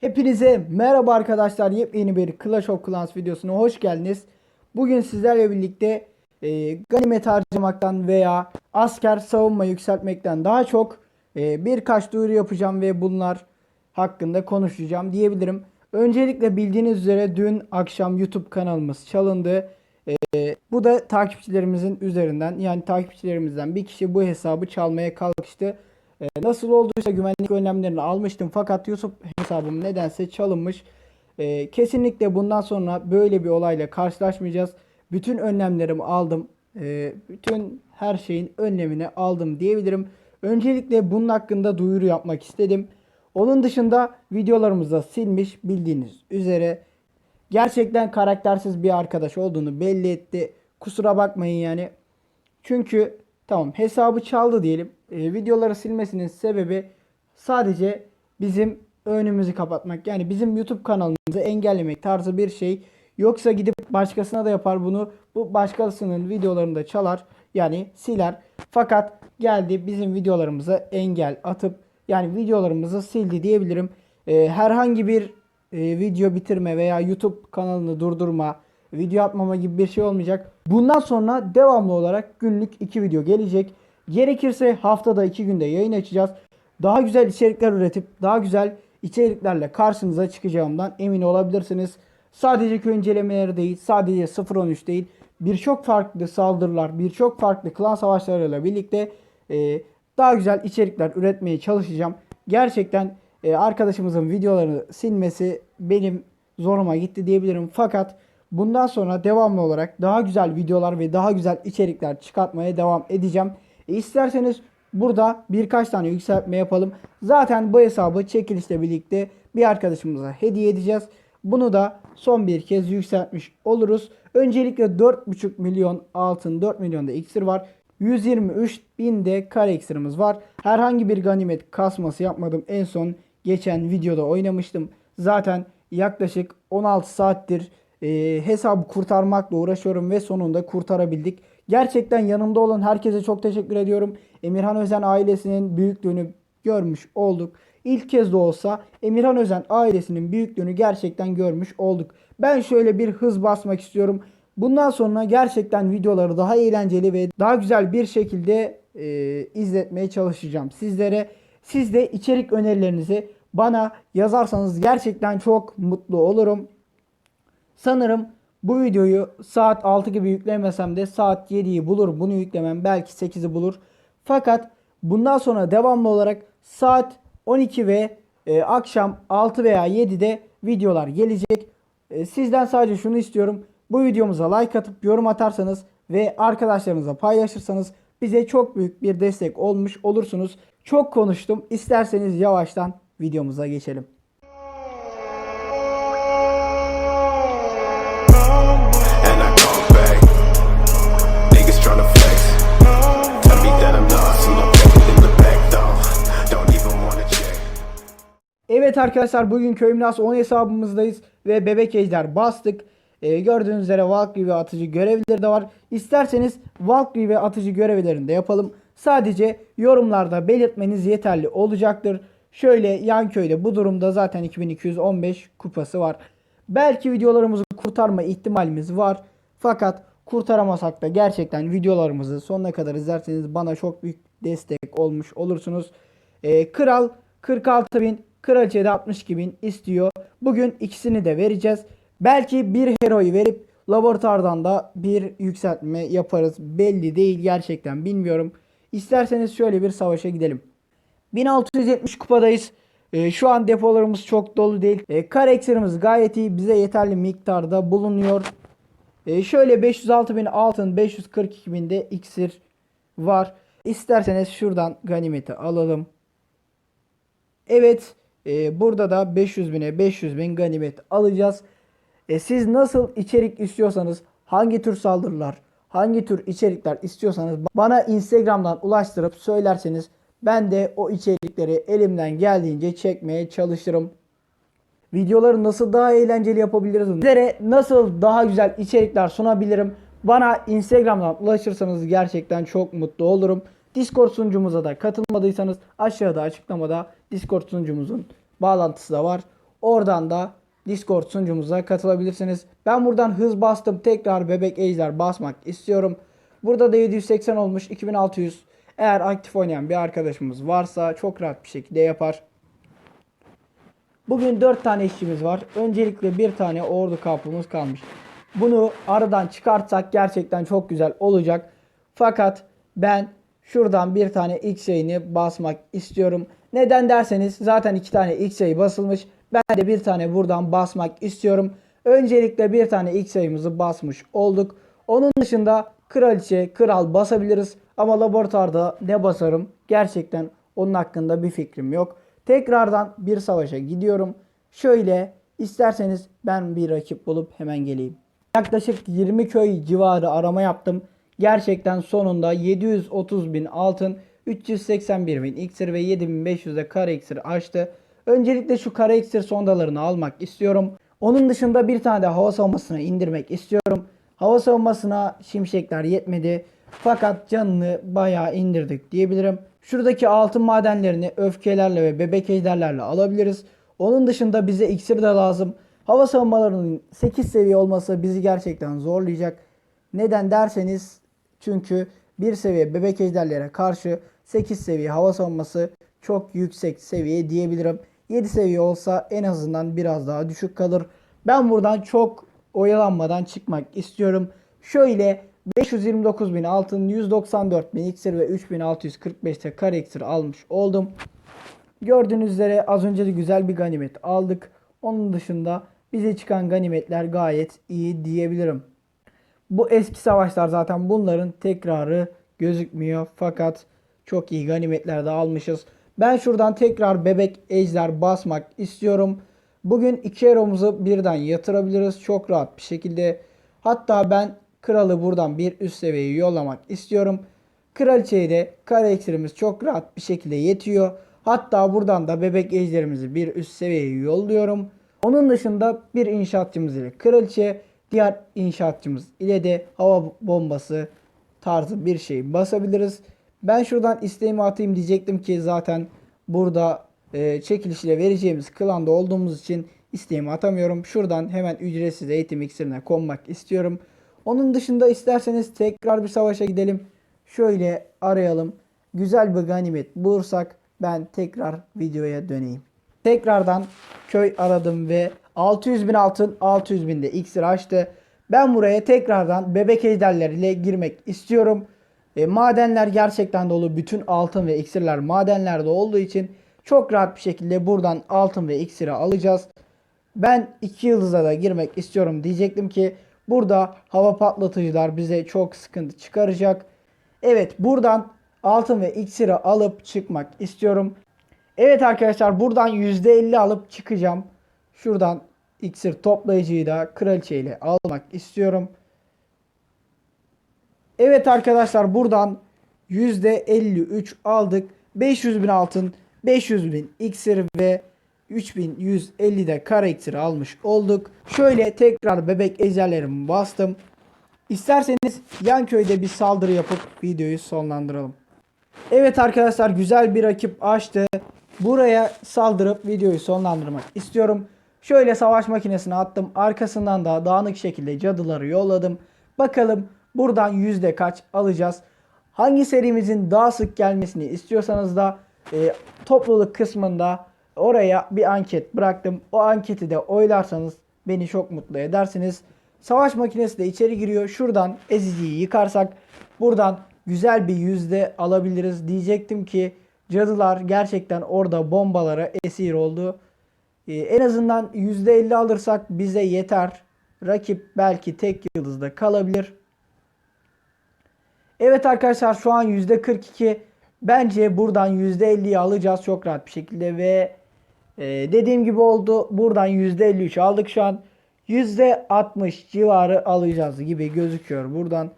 Hepinize merhaba arkadaşlar. Yepyeni bir Clash of Clans videosuna hoş geldiniz. Bugün sizlerle birlikte e, ganimet harcamaktan veya asker savunma yükseltmekten daha çok e, birkaç duyuru yapacağım ve bunlar hakkında konuşacağım diyebilirim. Öncelikle bildiğiniz üzere dün akşam YouTube kanalımız çalındı. E, bu da takipçilerimizin üzerinden yani takipçilerimizden bir kişi bu hesabı çalmaya kalkıştı. Ee, nasıl olduysa güvenlik önlemlerini almıştım fakat Yusuf hesabım nedense çalınmış. Ee, kesinlikle bundan sonra böyle bir olayla karşılaşmayacağız. Bütün önlemlerimi aldım. Ee, bütün her şeyin önlemini aldım diyebilirim. Öncelikle bunun hakkında duyuru yapmak istedim. Onun dışında videolarımızda silmiş bildiğiniz üzere gerçekten karaktersiz bir arkadaş olduğunu belli etti. Kusura bakmayın yani. Çünkü tamam hesabı çaldı diyelim. E, videoları silmesinin sebebi sadece bizim önümüzü kapatmak. Yani bizim YouTube kanalımızı engellemek tarzı bir şey. Yoksa gidip başkasına da yapar bunu. Bu başkasının videolarını da çalar. Yani siler. Fakat geldi bizim videolarımıza engel atıp yani videolarımızı sildi diyebilirim. E, herhangi bir e, video bitirme veya YouTube kanalını durdurma, video atmama gibi bir şey olmayacak. Bundan sonra devamlı olarak günlük 2 video gelecek. Gerekirse haftada 2 günde yayın açacağız. Daha güzel içerikler üretip daha güzel içeriklerle karşınıza çıkacağımdan emin olabilirsiniz. Sadece köy değil, sadece 0-13 değil. Birçok farklı saldırılar, birçok farklı klan savaşlarıyla birlikte e, daha güzel içerikler üretmeye çalışacağım. Gerçekten e, arkadaşımızın videolarını silmesi benim zoruma gitti diyebilirim. Fakat bundan sonra devamlı olarak daha güzel videolar ve daha güzel içerikler çıkartmaya devam edeceğim. E, isterseniz burada birkaç tane yükseltme yapalım. Zaten bu hesabı çekilişle birlikte bir arkadaşımıza hediye edeceğiz. Bunu da son bir kez yükseltmiş oluruz. Öncelikle 4,5 milyon altın, 4 milyon da iksir var. 123 bin de kare iksirimiz var. Herhangi bir ganimet kasması yapmadım. En son geçen videoda oynamıştım. Zaten yaklaşık 16 saattir e, hesabı kurtarmakla uğraşıyorum ve sonunda kurtarabildik. Gerçekten yanımda olan herkese çok teşekkür ediyorum. Emirhan Özen ailesinin büyüklüğünü görmüş olduk. İlk kez de olsa Emirhan Özen ailesinin büyüklüğünü gerçekten görmüş olduk. Ben şöyle bir hız basmak istiyorum. Bundan sonra gerçekten videoları daha eğlenceli ve daha güzel bir şekilde e, izletmeye çalışacağım sizlere. Siz de içerik önerilerinizi bana yazarsanız gerçekten çok mutlu olurum. Sanırım bu videoyu saat 6 gibi yüklemesem de saat 7'yi bulur. Bunu yüklemem belki 8'i bulur. Fakat bundan sonra devamlı olarak saat 12 ve e, akşam 6 veya 7'de videolar gelecek. E, sizden sadece şunu istiyorum. Bu videomuza like atıp yorum atarsanız ve arkadaşlarınızla paylaşırsanız bize çok büyük bir destek olmuş olursunuz. Çok konuştum. İsterseniz yavaştan videomuza geçelim. Evet arkadaşlar bugün Köyümlas 10 hesabımızdayız ve bebek ejder bastık. Ee, gördüğünüz üzere Valkyrie ve atıcı görevleri de var. İsterseniz Valkyrie ve atıcı görevlerini de yapalım. Sadece yorumlarda belirtmeniz yeterli olacaktır. Şöyle yan köyde bu durumda zaten 2215 kupası var. Belki videolarımızı kurtarma ihtimalimiz var. Fakat kurtaramasak da gerçekten videolarımızı sonuna kadar izlerseniz bana çok büyük destek olmuş olursunuz. Ee, Kral 46 bin, Kraliçe de 62 bin istiyor. Bugün ikisini de vereceğiz. Belki bir heroyu verip laboratuvardan da bir yükseltme yaparız. Belli değil gerçekten bilmiyorum. İsterseniz şöyle bir savaşa gidelim. 1670 kupadayız. Ee, şu an depolarımız çok dolu değil. Kare eksirimiz gayet iyi. Bize yeterli miktarda bulunuyor. Ee, şöyle 506 bin altın, 542 bin de iksir var. İsterseniz şuradan ganimeti alalım. Evet. E, burada da 500 bine 500 bin ganimet alacağız. E, siz nasıl içerik istiyorsanız, hangi tür saldırılar, hangi tür içerikler istiyorsanız bana Instagram'dan ulaştırıp söylerseniz ben de o içerikleri elimden geldiğince çekmeye çalışırım. Videoları nasıl daha eğlenceli yapabiliriz? Sizlere nasıl daha güzel içerikler sunabilirim? Bana Instagram'dan ulaşırsanız gerçekten çok mutlu olurum. Discord sunucumuza da katılmadıysanız aşağıda açıklamada Discord sunucumuzun bağlantısı da var. Oradan da Discord sunucumuza katılabilirsiniz. Ben buradan hız bastım. Tekrar bebek ejder basmak istiyorum. Burada da 780 olmuş 2600. Eğer aktif oynayan bir arkadaşımız varsa çok rahat bir şekilde yapar. Bugün 4 tane işçimiz var. Öncelikle bir tane ordu kampımız kalmış. Bunu aradan çıkartsak gerçekten çok güzel olacak. Fakat ben şuradan bir tane X yayını basmak istiyorum. Neden derseniz zaten iki tane X yayı basılmış. Ben de bir tane buradan basmak istiyorum. Öncelikle bir tane X yayımızı basmış olduk. Onun dışında kraliçe, kral basabiliriz. Ama laboratuvarda ne basarım? Gerçekten onun hakkında bir fikrim yok. Tekrardan bir savaşa gidiyorum. Şöyle isterseniz ben bir rakip bulup hemen geleyim. Yaklaşık 20 köy civarı arama yaptım. Gerçekten sonunda 730 bin altın, 381 bin iksir ve 7500 de kare iksir açtı. Öncelikle şu kare iksir sondalarını almak istiyorum. Onun dışında bir tane de hava savunmasına indirmek istiyorum. Hava savunmasına şimşekler yetmedi. Fakat canını bayağı indirdik diyebilirim. Şuradaki altın madenlerini öfkelerle ve bebek ejderlerle alabiliriz. Onun dışında bize iksir de lazım. Hava savunmalarının 8 seviye olması bizi gerçekten zorlayacak. Neden derseniz çünkü bir seviye bebek ejderlere karşı 8 seviye hava savunması çok yüksek seviye diyebilirim. 7 seviye olsa en azından biraz daha düşük kalır. Ben buradan çok oyalanmadan çıkmak istiyorum. Şöyle 529 bin altın, 194 bin iksir ve 3645'te kare iksir almış oldum. Gördüğünüz üzere az önce de güzel bir ganimet aldık. Onun dışında bize çıkan ganimetler gayet iyi diyebilirim. Bu eski savaşlar zaten bunların tekrarı gözükmüyor. Fakat çok iyi ganimetler de almışız. Ben şuradan tekrar bebek ejder basmak istiyorum. Bugün iki eromuzu birden yatırabiliriz çok rahat bir şekilde. Hatta ben kralı buradan bir üst seviyeye yollamak istiyorum. Kraliçeyi de kare iksirimiz çok rahat bir şekilde yetiyor. Hatta buradan da bebek ejderimizi bir üst seviyeye yolluyorum. Onun dışında bir inşaatçımız ile kraliçe, diğer inşaatçımız ile de hava bombası tarzı bir şey basabiliriz. Ben şuradan isteğimi atayım diyecektim ki zaten burada e, çekiliş ile vereceğimiz klanda olduğumuz için isteğimi atamıyorum. Şuradan hemen ücretsiz eğitim iksirine konmak istiyorum. Onun dışında isterseniz tekrar bir savaşa gidelim. Şöyle arayalım. Güzel bir ganimet bulursak ben tekrar videoya döneyim. Tekrardan köy aradım ve 600 bin altın 600 bin de iksir açtı. Ben buraya tekrardan bebek ejderleriyle girmek istiyorum. E, madenler gerçekten dolu. Bütün altın ve iksirler madenlerde olduğu için çok rahat bir şekilde buradan altın ve iksiri alacağız. Ben 2 yıldıza da girmek istiyorum diyecektim ki burada hava patlatıcılar bize çok sıkıntı çıkaracak. Evet buradan altın ve iksiri alıp çıkmak istiyorum. Evet arkadaşlar buradan %50 alıp çıkacağım. Şuradan iksir toplayıcıyı da kraliçe ile almak istiyorum. Evet arkadaşlar buradan %53 aldık. 500 bin altın, 500 bin iksir ve 3150 de kara iksir almış olduk. Şöyle tekrar bebek ejderlerimi bastım. İsterseniz yan köyde bir saldırı yapıp videoyu sonlandıralım. Evet arkadaşlar güzel bir rakip açtı. Buraya saldırıp videoyu sonlandırmak istiyorum. Şöyle savaş makinesine attım. Arkasından da dağınık şekilde cadıları yolladım. Bakalım buradan yüzde kaç alacağız. Hangi serimizin daha sık gelmesini istiyorsanız da e, topluluk kısmında oraya bir anket bıraktım. O anketi de oylarsanız beni çok mutlu edersiniz. Savaş makinesi de içeri giriyor. Şuradan eziciyi yıkarsak buradan güzel bir yüzde alabiliriz. Diyecektim ki cadılar gerçekten orada bombalara esir oldu. Ee, en azından %50 alırsak bize yeter. Rakip belki tek yıldızda kalabilir. Evet arkadaşlar şu an %42. Bence buradan %50'yi alacağız çok rahat bir şekilde ve e, dediğim gibi oldu. Buradan %53 aldık şu an. %60 civarı alacağız gibi gözüküyor buradan.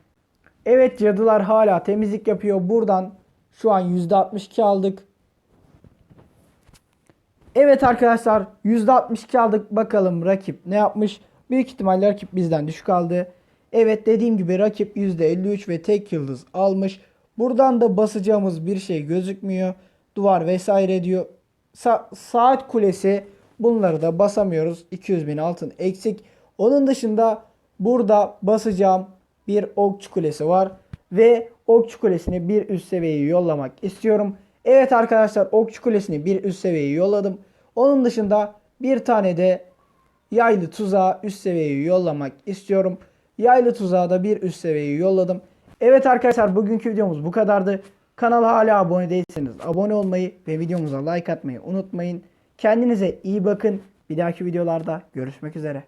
Evet cadılar hala temizlik yapıyor. Buradan şu an %62 aldık. Evet arkadaşlar %62 aldık. Bakalım rakip ne yapmış? Büyük ihtimalle rakip bizden düşük aldı. Evet dediğim gibi rakip %53 ve tek yıldız almış. Buradan da basacağımız bir şey gözükmüyor. Duvar vesaire diyor. Sa- saat kulesi Bunları da basamıyoruz. 200 bin altın eksik. Onun dışında burada basacağım bir okçu kulesi var. Ve okçu kulesini bir üst seviyeye yollamak istiyorum. Evet arkadaşlar okçu kulesini bir üst seviyeye yolladım. Onun dışında bir tane de yaylı tuzağı üst seviyeye yollamak istiyorum. Yaylı tuzağı da bir üst seviyeye yolladım. Evet arkadaşlar bugünkü videomuz bu kadardı. Kanala hala abone değilseniz abone olmayı ve videomuza like atmayı unutmayın. Kendinize iyi bakın. Bir dahaki videolarda görüşmek üzere.